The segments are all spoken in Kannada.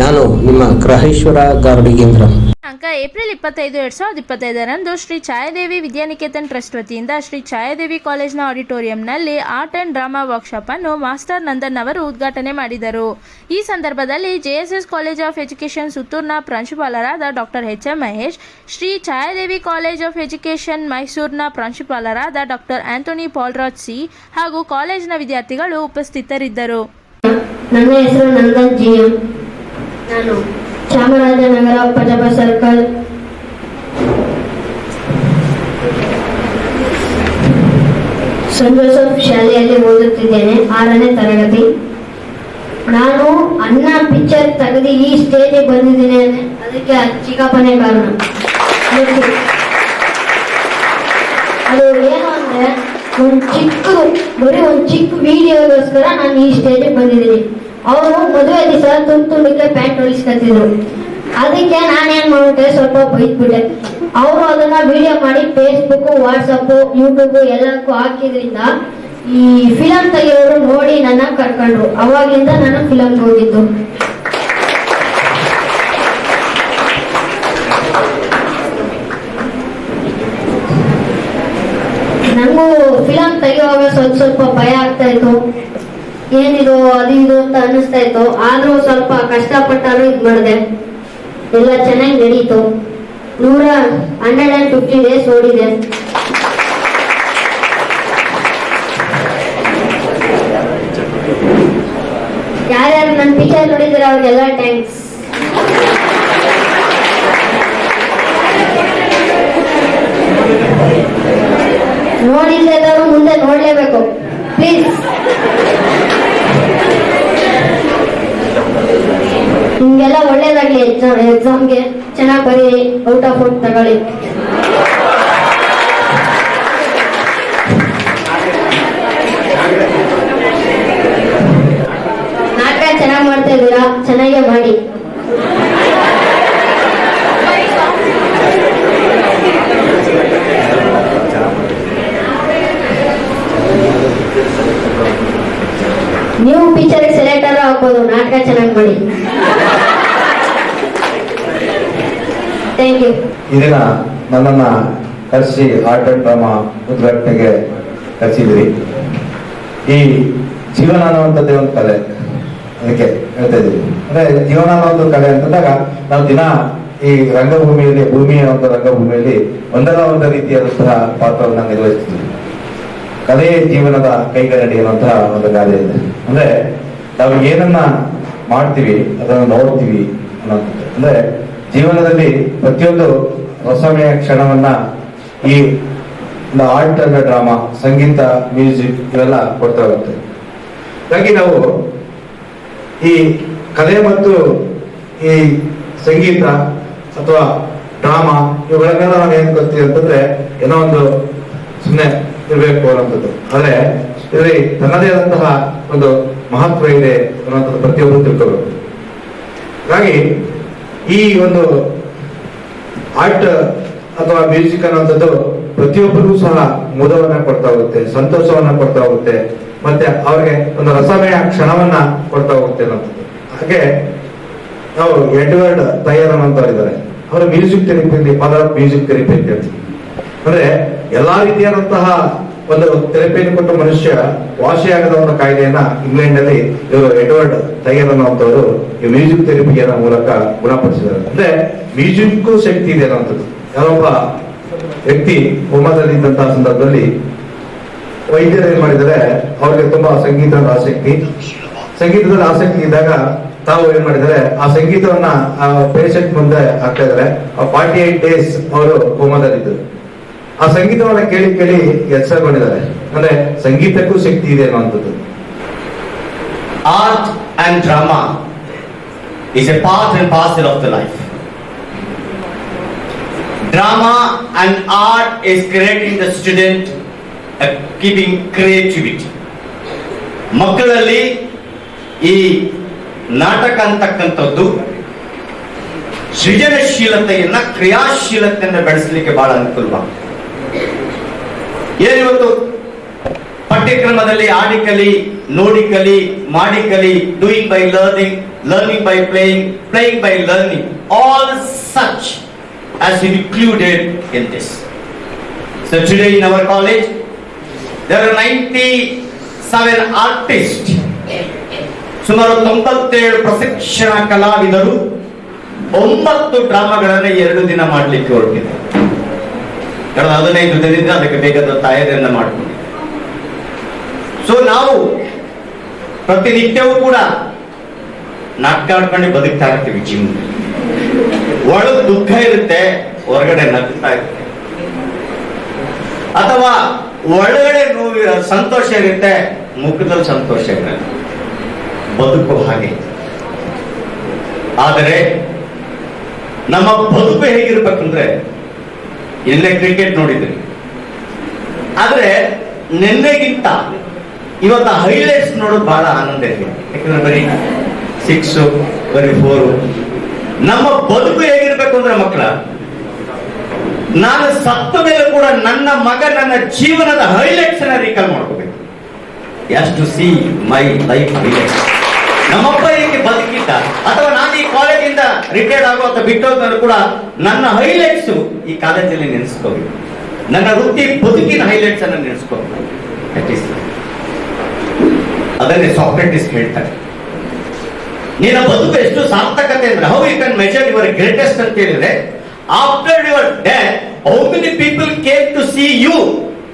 ನಾನು ನಿಮ್ಮ ಗ್ರಹೇಶ್ವರ ಗಾರ್ಡಿಗೇಂದ್ರ ಅಂಕ ಏಪ್ರಿಲ್ ಇಪ್ಪತ್ತೈದು ಎರಡ್ ಸಾವಿರದ ಇಪ್ಪತ್ತೈದರಂದು ಶ್ರೀ ಛಾಯಾದೇವಿ ವಿದ್ಯಾನಿಕೇತನ್ ಟ್ರಸ್ಟ್ ವತಿಯಿಂದ ಶ್ರೀ ಛಾಯಾದೇವಿ ಕಾಲೇಜ್ನ ಆಡಿಟೋರಿಯಂನಲ್ಲಿ ಆರ್ಟ್ ಅಂಡ್ ಡ್ರಾಮಾ ವರ್ಕ್ಶಾಪ್ ಅನ್ನು ಮಾಸ್ಟರ್ ನಂದನ್ ಅವರು ಉದ್ಘಾಟನೆ ಮಾಡಿದರು. ಈ ಸಂದರ್ಭದಲ್ಲಿ ಜೆಎಸ್ಎಸ್ ಕಾಲೇಜ್ ಆಫ್ ಎಜುಕೇಷನ್ ಸುತ್ತೂರ್ನ ಪ್ರಾಂಶುಪಾಲರಾದ doctor H M Mahesh Shri Chhayadevi college of education ಮೈಸೂರಿನ ಪ್ರಾಂಶುಪಾಲರಾದ ಡಾಕ್ಟರ್ ಆಂಥೋನಿ ಪಾಲ್ರಾಜ್ ಸಿ ಹಾಗೂ ಕಾಲೇಜಿನ ವಿದ್ಯಾರ್ಥಿಗಳು ಉಪಸ್ಥಿತರಿದ್ದರು. ನನ್ನ ಹೆಸರು ನಂದನ್ ನಾನು ಚಾಮರಾಜನಗರ ಪಜಪ ಸರ್ಕಲ್. ಸೆಂಟ್ ಜೋಸೆಫ್ ಶಾಲೆಯಲ್ಲಿ ಓದುತ್ತಿದ್ದೇನೆ, ಆರನೇ ತರಗತಿ. ನಾನು ಅನ್ನ ಪಿಕ್ಚರ್ ತೆಗೆದು ಈ ಸ್ಟೇಜಿಗೆ ಬಂದಿದ್ದೀನಿ. ಅದಕ್ಕೆ ಚಿಕ್ಕಪ್ಪನೆ ಕಾರಣ. ಅದು ಏನು ಅಂದ್ರೆ, ಒಂದು ಚಿಕ್ಕ, ಬರೀ ಒಂದು ಚಿಕ್ಕ ವಿಡಿಯೋಗೋಸ್ಕರ ನಾನು ಈ ಸ್ಟೇಜಿಗೆ ಬಂದಿದ್ದೀನಿ. ಅವರು ಮದುವೆ ದಿವಸ ತುಂಡು ತುಂಡಕ್ಕೆ ಪ್ಯಾಂಟ್ ಹೊಲಿಸ್ಕೊತಿದ್ರು ಅದಕ್ಕೆ ನಾನೇನ್ ಮಾಡ್ಬಿಟ್ಟೆ? ಸ್ವಲ್ಪ ಬೈದ್ಬಿಟ್ಟೆ. ಅವರು ಅದನ್ನ ವಿಡಿಯೋ ಮಾಡಿ ಫೇಸ್ಬುಕ್ ವಾಟ್ಸಪ್ ಯೂಟ್ಯೂಬ್ ಎಲ್ಲಕ್ಕೂ ಹಾಕಿದ್ರಿಂದ ಈ ಫಿಲಂ ತೆಗೆಯೋರು ನೋಡಿ ನನ್ನ ಕರ್ಕೊಂಡ್ರು. ಅವಾಗಿಂದ ನಾನು ಫಿಲಂ ಹೋಗಿದ್ದು ನಂಗೂ ಫಿಲಂ ತೆಗೆಯುವಾಗ ಸ್ವಲ್ಪ ಸ್ವಲ್ಪ ಭಯ ಆಗ್ತಾ ಇತ್ತು. ಏನಿದು ಅದು ಇದು ಅಂತ ಅನ್ನಿಸ್ತಾ ಇತ್ತು. ಆದ್ರೂ ಸ್ವಲ್ಪ ಕಷ್ಟಪಟ್ಟಾನು ಇದು ಮಾಡಿದೆ. ಎಲ್ಲ ಚೆನ್ನಾಗಿ ನಡೀತು. ನೂರ ಹಂಡ್ರೆಡ್ ಅಂಡ್ ಫಿಫ್ಟಿ ಡೇಸ್ ಓಡಿದೆ. ಯಾರ್ಯಾರು ನನ್ನ ಪಿಕ್ಚರ್ ನೋಡಿದ್ರೆ ಅವ್ರಿಗೆಲ್ಲ ಥ್ಯಾಂಕ್ಸ್ ನೋಡಿದ್ರೆ ಮುಂದೆ ನೋಡ್ಲೇಬೇಕು. ಪ್ಲೀಸ್ ನಿಮ್ಗೆಲ್ಲ ಒಳ್ಳೇದಾಗ್ಲಿ ಎಕ್ಸಾಮ್ ಎಕ್ಸಾಮ್ಗೆ ಚೆನ್ನಾಗಿ ಬರೀ ಔಟ್ ಆಫ್ ಔಟ್ ತಗೊಳ್ಳಿ. ನಾಟಕ ಚೆನ್ನಾಗಿ ಮಾಡ್ತಾ ಇದ್ದೀರಾ? ಚೆನ್ನಾಗೇ ಮಾಡಿ. ನೀವು ಪಿಕ್ಚರ್ ಸೆಲೆಕ್ಟ್ ಹಾಕೋದು ನಾಟಕ ಚೆನ್ನಾಗಿ ಮಾಡಿ ಥ್ಯಾಂಕ್ ಯು ಈ ದಿನ ನನ್ನನ್ನ ಕರೆಸಿ ಆರ್ಟ್ ಅಂಡ್ ಡ್ರಾಮಾ ಉದ್ಘಾಟನೆಗೆ ಕರೆಸಿದ್ರಿ ಈ ಜೀವನ ಅನ್ನುವಂಥದ್ದೇ ಒಂದು ಕಲೆ. ಅದಕ್ಕೆ ಹೇಳ್ತಾ ಇದ್ದೀವಿ ಅಂದ್ರೆ ಜೀವನ ಕಲೆ ಅಂತಂದಾಗ ನಾವು ದಿನ ಈ ರಂಗಭೂಮಿಯಲ್ಲಿ ಭೂಮಿಯ ಒಂದು ರಂಗಭೂಮಿಯಲ್ಲಿ ಒಂದಲ್ಲ ಒಂದು ರೀತಿಯಾದಂತಹ ಪಾತ್ರವನ್ನು ನಿರ್ವಹಿಸ್ತೀವಿ. ಕಲೆಯೇ ಜೀವನದ ಕೈಗನ್ನಡಿ ಅನ್ನುವಂತಹ ಒಂದು ಗಾದೆ ಇದೆ. ಅಂದ್ರೆ ನಾವು ಏನನ್ನ ಮಾಡ್ತೀವಿ, ಅದನ್ನು ನೋಡ್ತೀವಿ ಅನ್ನೋಂಥದ್ದು ಅಂದ್ರೆ ಜೀವನದಲ್ಲಿ ಪ್ರತಿಯೊಂದು ರಸಮಯ ಕ್ಷಣವನ್ನ ಈ ಆರ್ಟ್ ಅಂಡ್ ಡ್ರಾಮಾ, ಸಂಗೀತ, ಮ್ಯೂಸಿಕ್ ಇವೆಲ್ಲ ಕೊಡ್ತಾ ಹೋಗುತ್ತೆ. ಹಾಗಾಗಿ ನಾವು ಈ ಕಲೆ ಮತ್ತು ಈ ಸಂಗೀತ ಅಥವಾ ಡ್ರಾಮಾ ಇವುಗಳನ್ನೆಲ್ಲ ನಾವು ಏನ್ ಕೊಡ್ತೀವಿ ಅಂತಂದ್ರೆ ಏನೋ ಒಂದು ಸುಮ್ಮನೆ ಇರಬೇಕು ಅನ್ನೋಂಥದ್ದು ಆದ್ರೆ ಇದರಲ್ಲಿ ತನ್ನದೇ ಆದಂತಹ ಒಂದು ಮಹತ್ವ ಇದೆ ಅನ್ನೋಂಥದ್ದು ಪ್ರತಿಯೊಬ್ಬರು ತಿಳ್ಕೋಬೇಕು. ಹಾಗಾಗಿ ಈ ಒಂದು ಆರ್ಟ್ ಅಥವಾ ಮ್ಯೂಸಿಕ್ ಅನ್ನೋಂಥದ್ದು ಪ್ರತಿಯೊಬ್ಬರಿಗೂ ಸಹ ಮುದವನ್ನ ಕೊಡ್ತಾ ಹೋಗುತ್ತೆ, ಸಂತೋಷವನ್ನ ಕೊಡ್ತಾ ಹೋಗುತ್ತೆ, ಮತ್ತೆ ಅವ್ರಿಗೆ ಒಂದು ರಸಮಯ ಕ್ಷಣವನ್ನ ಕೊಡ್ತಾ ಹೋಗುತ್ತೆ ಅನ್ನೋಂಥದ್ದು ಹಾಗೆ ನಾವು ಎಡ್ವರ್ಡ್ ತಯಾರ ಅನ್ನೋಂಥವ್ರು ಇದ್ದಾರೆ. ಅವರು ಮ್ಯೂಸಿಕ್ ಆಫ್ ಮ್ಯೂಸಿಕ್ ಥೆರಪಿ ಅಂತ ಹೇಳ್ತೀವಿ ಅಂದ್ರೆ ಎಲ್ಲಾ ರೀತಿಯಾದಂತಹ ಒಂದು ಥೆರಪಿಯನ್ನು ಕೊಟ್ಟ ಮನುಷ್ಯ ವಾಸಿಯಾಗದ ಒಂದು ಕಾಯಿಲೆಯನ್ನ ಇಂಗ್ಲೆಂಡ್ ಅಲ್ಲಿ ಇವರು ಎಡ್ವರ್ಡ್ ತೈಯರ್ ಈ ಮ್ಯೂಸಿಕ್ ಥೆರಪಿಯ ಮೂಲಕ ಗುಣಪಡಿಸಿದ್ದಾರೆ. ಅಂದ್ರೆ ಮ್ಯೂಸಿಕ್ ಶಕ್ತಿ ಇದೆ ಅನ್ನೋದು ಯಾರೊಬ್ಬ ವ್ಯಕ್ತಿ ಹೋಮದಲ್ಲಿ ಇದ್ದಂತಹ ಸಂದರ್ಭದಲ್ಲಿ ವೈದ್ಯರು ಏನ್ ಮಾಡಿದರೆ ಅವ್ರಿಗೆ ತುಂಬಾ ಸಂಗೀತದ ಆಸಕ್ತಿ. ಸಂಗೀತದಲ್ಲಿ ಆಸಕ್ತಿ ಇದ್ದಾಗ ತಾವು ಏನ್ ಮಾಡಿದರೆ ಆ ಸಂಗೀತವನ್ನ ಆ ಪೇಷಂಟ್ ಮುಂದೆ ಹಾಕ್ತಾ ಇದ್ದಾರೆ. ಆ ಫಾರ್ಟಿ ಏಟ್ ಡೇಸ್ ಅವರು ಕೋಮದಲ್ಲಿದ್ದರು. ಆ ಸಂಗೀತವನ್ನ ಕೇಳಿ ಕೇಳಿ ಎಚ್ಚರಗೊಂಡಿದ್ದಾರೆ ಅಂದ್ರೆ ಸಂಗೀತಕ್ಕೂ ಶಕ್ತಿ ಇದೆ ಅನ್ನುವಂಥದ್ದು art and drama is a part and parcel of the life. Drama and art is creating the student, uh, keeping creativity. ಮಕ್ಕಳಲ್ಲಿ ಈ ನಾಟಕ ಅಂತಕ್ಕಂಥದ್ದು ಸೃಜನಶೀಲತೆಯನ್ನ ಕ್ರಿಯಾಶೀಲತೆಯನ್ನು ಬೆಳೆಸಲಿಕ್ಕೆ ಬಹಳ ಅನುಕೂಲವಾಗುತ್ತೆ ಏನಿವತ್ತು? ಪಠ್ಯಕ್ರಮದಲ್ಲಿ ಆಡಿ ಕಲಿ ನೋಡಿ ಕಲಿ ಮಾಡಿ ಕಲಿ doing by learning learning by playing playing by learning all such as included in this so today in our college there are ninety seven artist ಸುಮಾರು ತೊಂಬತ್ತೇಳು ಪ್ರಶಿಕ್ಷಣ ಕಲಾವಿದರು. ಒಂಬತ್ತು ಡ್ರಾಮಾಗಳನ್ನು ಎರಡು ದಿನ ಮಾಡಲಿಕ್ಕೆ ಹೊರಟಿದ್ದಾರೆ. ಕಳೆದ ಹದಿನೈದು ದಿನದಿಂದ ಅದಕ್ಕೆ ಬೇಕಾದ ತಯಾರಿಯನ್ನು ಮಾಡಿಕೊಂಡು. ಸೊ ನಾವು ಪ್ರತಿನಿತ್ಯವೂ ಕೂಡ ನಾಟ್ಕಾಡ್ಕೊಂಡು ಬದುಕ್ತಾ ಇರ್ತೀವಿ ಜೀವನದಲ್ಲಿ. ಒಳಗ್ ದುಃಖ ಇರುತ್ತೆ, ಹೊರಗಡೆ ನಗ್ತಾ ಇರುತ್ತೆ. ಅಥವಾ ಒಳಗಡೆ ನೋವಿರ ಸಂತೋಷ ಇರುತ್ತೆ, ಮುಖದಲ್ಲಿ ಸಂತೋಷ ಇರುತ್ತೆ ಬದುಕು ಹಾಗೆ. ಆದರೆ, ನಮ್ಮ ಬದುಕು ಹೇಗಿರ್ಬೇಕಂದ್ರೆ ಎಲ್ಲೇ ಕ್ರಿಕೆಟ್ ನೋಡಿದ್ರಿ ಆದ್ರೆ ನಿನ್ನೆಗಿಂತ ಇವತ್ತು ಹೈಲೈಟ್ಸ್ ನೋಡೋದು ಬಹಳ ಆನಂದ ಇದೆ. ಯಾಕಂದ್ರೆ ಬರೀ ಸಿಕ್ಸ್ ಬರೀ ಫೋರು ನಮ್ಮ ಬದುಕು ಹೇಗಿರ್ಬೇಕು ಅಂದ್ರೆ ಮಕ್ಕಳ, ನಾನು ಸತ್ತ ಮೇಲೆ ಕೂಡ ನನ್ನ ಮಗ ನನ್ನ ಜೀವನದ ಹೈಲೈಟ್ಸ್ ಅನ್ನ ರೀಕಾಲ್ ಮಾಡ್ಕೋಬೇಕು. ಎಷ್ಟು ಸಿ ಮೈ ಲೈಫ್ ಹೈಲೈಟ್ಸ್ ನಮ್ಮಪ್ಪ ಹೇಗೆ ಬದುಕಿದ್ದ ಅಥವಾ ನಾನು ಈ ಕಾಲೇಜಿಂದ ರಿಟೈರ್ಡ್ ಆಗೋ ಅಥವಾ ಬಿಟ್ಟೋದ್ರು ಕೂಡ ನನ್ನ ಹೈಲೈಟ್ಸ್ ಈ ಕಾಲೇಜಲ್ಲಿ ನೆನೆಸ್ಕೋಬೇಕು ನನ್ನ ವೃತ್ತಿ ಬದುಕಿನ ಹೈಲೈಟ್ಸ್ ಅನ್ನು ನೆನೆಸ್ಕೋಬೇಕು ಅದನ್ನೇ ಸಾಕ್ರೆಟಿಸ್ ಹೇಳ್ತಾರೆ. ನಿನ್ನ ಬದುಕು ಎಷ್ಟು ಸಾರ್ಥಕತೆ ಅಂದ್ರೆ how you can measure your greatest ಅಂತ ಹೇಳಿದ್ರೆ after your death how many people came to see you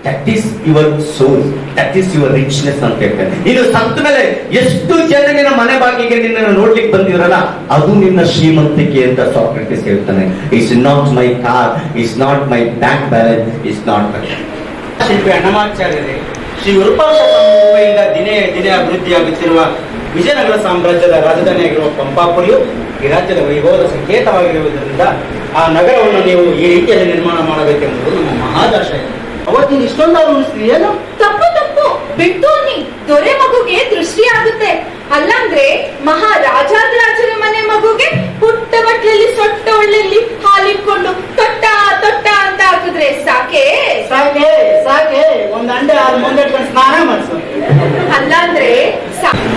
that is your soul that is your richness ಅಂತ ಹೇಳ್ತಾರೆ ನೀನು ಸತ್ತ ಮೇಲೆ ಎಷ್ಟು ಜನ ನಿನ್ನ ಮನೆ ಬಾಗಿಗೆ ನಿನ್ನನ್ನು ನೋಡ್ಲಿಕ್ಕೆ ಬಂದಿರಲ್ಲ ಅದು ನಿನ್ನ ಶ್ರೀಮಂತಿಕೆ ಅಂತ ಸಾಕ್ರೆಟಿಸ್ ಹೇಳ್ತಾನೆ. It's not my car is not my bank balance is not my ಶಿಲ್ಪಿ ಅಣ್ಣಮಾಚಾರ್ಯರೇ, ಶ್ರೀ ವಿರೂಪಾಕ್ಷ ಮುಂಬೈಯಿಂದ ದಿನೇ ದಿನೇ ಅಭಿವೃದ್ಧಿಯಾಗುತ್ತಿರುವ ವಿಜಯನಗರ ಸಾಮ್ರಾಜ್ಯದ ರಾಜಧಾನಿಯಾಗಿರುವ ಪಂಪಾಪುರಿಯು ಈ ರಾಜ್ಯದ ವೈಭವದ ಸಂಕೇತವಾಗಿರುವುದರಿಂದ ಆ ನಗರವನ್ನು ನೀವು ಈ ರೀತಿಯಲ್ಲಿ ನಿರ್ಮಾಣ ಮಾಡಬೇಕೆಂಬುದು ನಮ್ಮ ಮಹಾದಾಶಯ ಅವತ್ತಿನ ಇಷ್ಟೊಂದು ಉಳಿಸ್ತೀವಿ ಏನು? ತಪ್ಪು ತಪ್ಪು. ಬಿಟ್ಟು ನೀ ದೊರೆ ಮಗುಗೆ ದೃಷ್ಟಿ ಆಗುತ್ತೆ. ಅಲ್ಲಂದ್ರೆ ಮಹಾರಾಜಾದ್ರಾಜರ ಮನೆ ಮಗುಗೆ ಪುಟ್ಟ ಬಟ್ಲಲ್ಲಿ ಸೊಟ್ಟ ಒಳ್ಳೆಯಲ್ಲಿ ಹಾಲಿಟ್ಕೊಂಡು ತೊಟ್ಟ ತೊಟ್ಟ ಅಂತ ಹಾಕಿದ್ರೆ ಸಾಕೆ? ಸಾಕೆ ಸಾಕೆ. ಒಂದ್ ಅಂಡೆ ಆರು ಮುಂದಿಟ್ಕೊಂಡು ಸ್ನಾನ ಮಾಡಿಸು. ಅಲ್ಲಾಂದ್ರೆ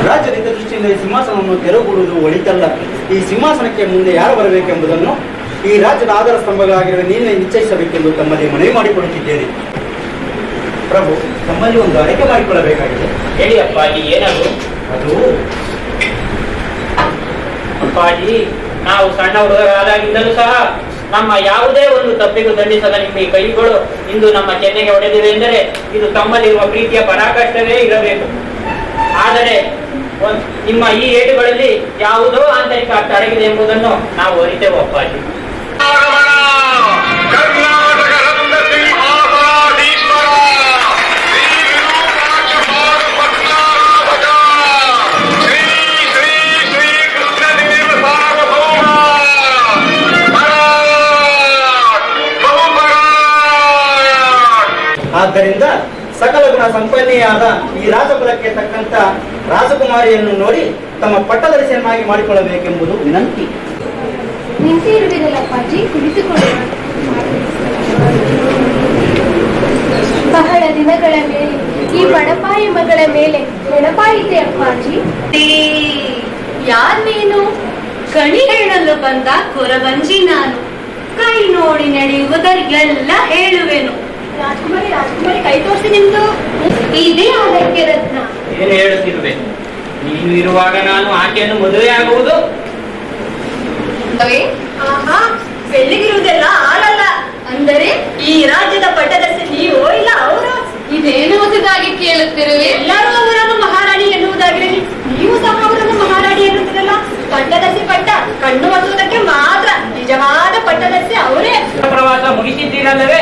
ರಾಜರಿಂದ ದೃಷ್ಟಿಯಿಂದ ಈ ಸಿಂಹಾಸನವನ್ನು ತೆರವುಗೊಳ್ಳುವುದು ಒಳಿತಲ್ಲ. ಈ ಸಿಂಹಾಸನಕ್ಕೆ ಮುಂದೆ ಯಾರು ಬರಬೇಕೆಂಬುದನ್ನು ಈ ರಾಜ್ಯದ ಆಧಾರ ಸ್ತಂಭಗಳಾಗಿರುವ ನೀನೇ ನಿಶ್ಚಯಿಸಬೇಕೆಂದು ತಮ್ಮಲ್ಲಿ ಮನವಿ ಮಾಡಿಕೊಳ್ಳುತ್ತಿದ್ದೇನೆ ಪ್ರಭು ನಮ್ಮಲ್ಲಿ ಒಂದು ಅಡಕೆ ಮಾಡಿಕೊಳ್ಳಬೇಕಾಗಿದೆ. ಹೇಳಿ ಅಪ್ಪಾಜಿ ಏನದು ಅದು ಅಪ್ಪಾಜಿ ನಾವು ಸಣ್ಣ ಹುಡುಗರಾದಾಗಿಂದಲೂ ಸಹ ನಮ್ಮ ಯಾವುದೇ ಒಂದು ತಪ್ಪಿಗೂ ದಂಡಿಸದ ನಿಮ್ಮ ಈ ಕೈಗಳು ಇಂದು ನಮ್ಮ ಚೆನ್ನೆಗೆ ಹೊಡೆದಿವೆ ಎಂದರೆ ಇದು ತಮ್ಮಲ್ಲಿರುವ ಪ್ರೀತಿಯ ಪರಾಕಾಷ್ಠವೇ ಇರಬೇಕು. ಆದರೆ ನಿಮ್ಮ ಈ ಏಟುಗಳಲ್ಲಿ ಯಾವುದೋ ಆಂತರಿಕ ಅರ್ಥ ಅಡಗಿದೆ ಎಂಬುದನ್ನು ನಾವು ಅರಿತೇವೆ ಅಪ್ಪಾಜಿ. ಸಂಪನ್ನೆಯಾದ ಈ ರಾಜಕುಲಕ್ಕೆ ತಕ್ಕಂತ ರಾಜಕುಮಾರಿಯನ್ನು ನೋಡಿ ತಮ್ಮ ಪಟ್ಟದರ್ಶನವಾಗಿ ಮಾಡಿಕೊಳ್ಳಬೇಕೆಂಬುದು ವಿನಂತಿ. ಬಹಳ ದಿನಗಳ ಮೇಲೆ ಈ ಬಡಪಾಯಿ ಮಗಳ ಮೇಲೆ ನೆನಪಾಯಿತೆ ಅಪ್ಪಾಜಿ ಯಾರ್ ನೀನು ಕಣಿ ಹೇಳಲು ಬಂದ ಕೊರಬಂಜಿ ನಾನು. ಕೈ ನೋಡಿ ನಡೆಯುವುದರಿಗೆಲ್ಲ ಹೇಳುವೆನು. ರಾಜಕುಮಾರಿ ರಾಜಕುಮಾರಿ ಕೈ ತೋರಿಸಿ ನಿಮ್ದು. ಇದೇ ಅದಕ್ಕೆ ರತ್ನ. ಏನು ಹೇಳುತ್ತಿರುವೆ? ನೀನು ಇರುವಾಗ ನಾನು ಆಕೆಯನ್ನು ಮದುವೆ ಆಗುವುದು? ಆಹಾ ಬೆಳ್ಳಿಗಿರುವುದೆಲ್ಲ ಆಳಲ್ಲ ಅಂದರೆ ಈ ರಾಜ್ಯದ ಪಟ್ಟದರ್ಶಿ ನೀವು ಇಲ್ಲ ಅವರು? ಇದೇನು ಹೊಸದಾಗಿ ಕೇಳುತ್ತಿರುವೆ? ಎಲ್ಲರೂ ಅವರನ್ನು ಮಹಾರಾಣಿ ಎನ್ನುವುದಾಗಿರಲಿ. ನೀವು ಸಹ ಅವರನ್ನು ಮಹಾರಾಣಿ ಎನ್ನುತ್ತಿರಲ್ಲ. ಪಟ್ಟದಸಿ ಪಟ್ಟ ಕಣ್ಣು ಒತ್ತುವುದಕ್ಕೆ ಮಾತ್ರ ನಿಜವಾದ ಪಟ್ಟದಸಿ ಅವರೇ. ಪ್ರವಾಸ ಮುಗಿಸಿದ್ದೀರಲ್ಲವೇ?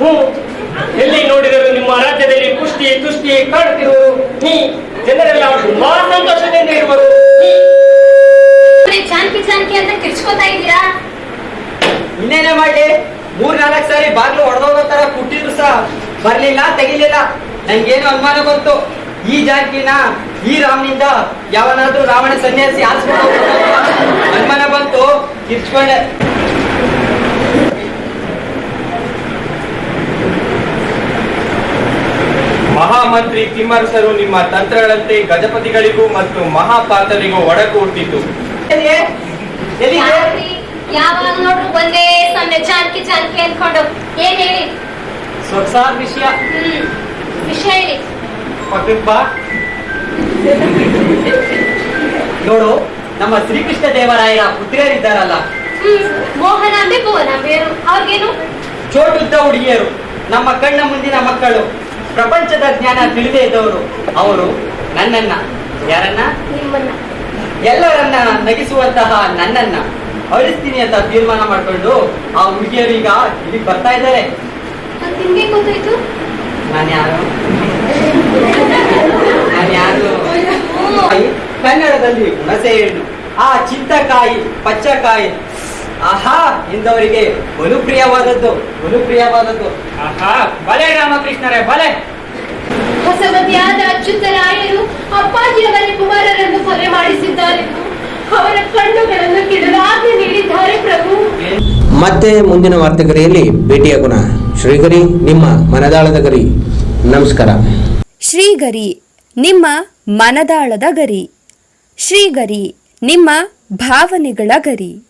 ಹ್ಞೂ ಹ್ಞೂ ಎಲ್ಲಿ ನೋಡಿದರು ನಿಮ್ಮ ರಾಜ್ಯದಲ್ಲಿ ಕುಷ್ಟಿ ತುಷ್ಟಿ ಕಾಡುತ್ತಿರುವರು ನೀ. ಜನರೆಲ್ಲ ತುಂಬಾ ಸಂತೋಷದಿಂದ ಇರುವರು ನೀ. ಚಾನ್ಕಿ ಚಾನ್ಕಿ ಅಂತ ಕಿರ್ಚ್ಕೊತಾ ಇದ್ದೀರಾ? ಇನ್ನೇನೇ ಮಾಡಿ ಮೂರ್ ನಾಲ್ಕು ಸಾರಿ ಬಾಗ್ಲು ಹೊಡೆದೋಗೋ ತರ ಕುಟ್ಟಿದ್ರು ಸಹ ಬರ್ಲಿಲ್ಲ ತೆಗಿಲಿಲ್ಲ. ನಂಗೇನು ಅನುಮಾನ ಬಂತು? ಈ ಜಾನಕಿನ ಈ ರಾಮನಿಂದ ಯಾವನಾದ್ರೂ ರಾವಣ ಸನ್ಯಾಸಿ ಆರಿಸ್ಕೊಂಡು ಹೋಗ್ತಾನೋ ಅನುಮಾನ ಬಂತು. ಕಿರ್ಚ್ಕೊಂಡೆ. ಮಹಾಮಂತ್ರಿ ತಿಮ್ಮರಸರು ನಿಮ್ಮ ತಂತ್ರಗಳಂತೆ ಗಜಪತಿಗಳಿಗೂ ಮತ್ತು ಮಹಾಪಾತರಿಗೂ ಒಡಕು ಹುಟ್ಟಿತು ಯಾವಾಗ ನೋಡ್ರು ಒಂದೇ ಸಮಯ ಜಾನ್ಕಿ ಜಾನ್ಕಿ ಅನ್ಕೊಂಡು. ಏನ್ ಹೇಳಿ? ಸೊಗಸಾದ ವಿಷಯ. ವಿಷಯ ಹೇಳಿ. ಪಕ್ಕಕ್ಕೆ ಬಾ. ನೋಡು ನಮ್ಮ ಶ್ರೀಕೃಷ್ಣ ದೇವರಾಯರ ಪುತ್ರಿಯರಿದ್ದಾರಲ್ಲ ಮೋಹನ ಮೋಹನಾಂಬೆ ಭುವನಾಂಬೆಯರು ಅವ್ರಿಗೇನು? ಚೋಟುದ್ದ ಹುಡುಗಿಯರು ನಮ್ಮ ಕಣ್ಣ ಮುಂದಿನ ಮಕ್ಕಳು. ಪ್ರಪಂಚದ ಜ್ಞಾನ ತಿಳಿದೇ ಇದ್ದವರು ಅವರು ನನ್ನನ್ನ. ಯಾರನ್ನ? ಎಲ್ಲರನ್ನ ನಗಿಸುವಂತಹ ನನ್ನನ್ನ. ಅಳಿಸ್ತೀನಿ ಅಂತ ತೀರ್ಮಾನ ಮಾಡ್ಕೊಂಡು ಆ ಹುಡುಗಿಯರು ಈಗ ಇಲ್ಲಿ ಬರ್ತಾ ಇದ್ದಾರೆ. ನಾನು ಯಾರು? ನಾನು ಯಾರು. ಕನ್ನಡದಲ್ಲಿ ಹುಣಸೆ ಹಣ್ಣು. ಆ ಚಿಂತಕಾಯಿ ಪಚ್ಚಕಾಯಿ ಆಹಾ ಇಂದವರಿಗೆ ಬಲು ಪ್ರಿಯವಾದದ್ದು ಬಲು ಪ್ರಿಯವಾದದ್ದು ಆಹಾ ಬಲೆ ರಾಮಕೃಷ್ಣರೇ ಬಲೆ. ಹೊಸಮತಿಯಾದ ಅಚ್ಯುತರಾಯರು ಅಪ್ಪಾಜಿಯವರ ಕುಮಾರರನ್ನು ಕೊಲೆ ಮಾಡಿಸಿದ್ದಾರೆ. ಅವರ ಕಣ್ಣುಗಳನ್ನು ಕಿಡಲಾಗಿ ನೀಡಿದ್ದಾರೆ ಪ್ರಭು. ಮತ್ತೆ ಮುಂದಿನ ವಾರ್ತೆಗರಿಯಲ್ಲಿ ಭೇಟಿಯಾಗೋಣ ಶ್ರೀಗರಿ ನಿಮ್ಮ ಮನದಾಳದ ಗರಿ. ನಮಸ್ಕಾರ. ಶ್ರೀಗರಿ ನಿಮ್ಮ ಮನದಾಳದ ಗರಿ. ಶ್ರೀಗರಿ ನಿಮ್ಮ ಭಾವನೆಗಳ ಗರಿ.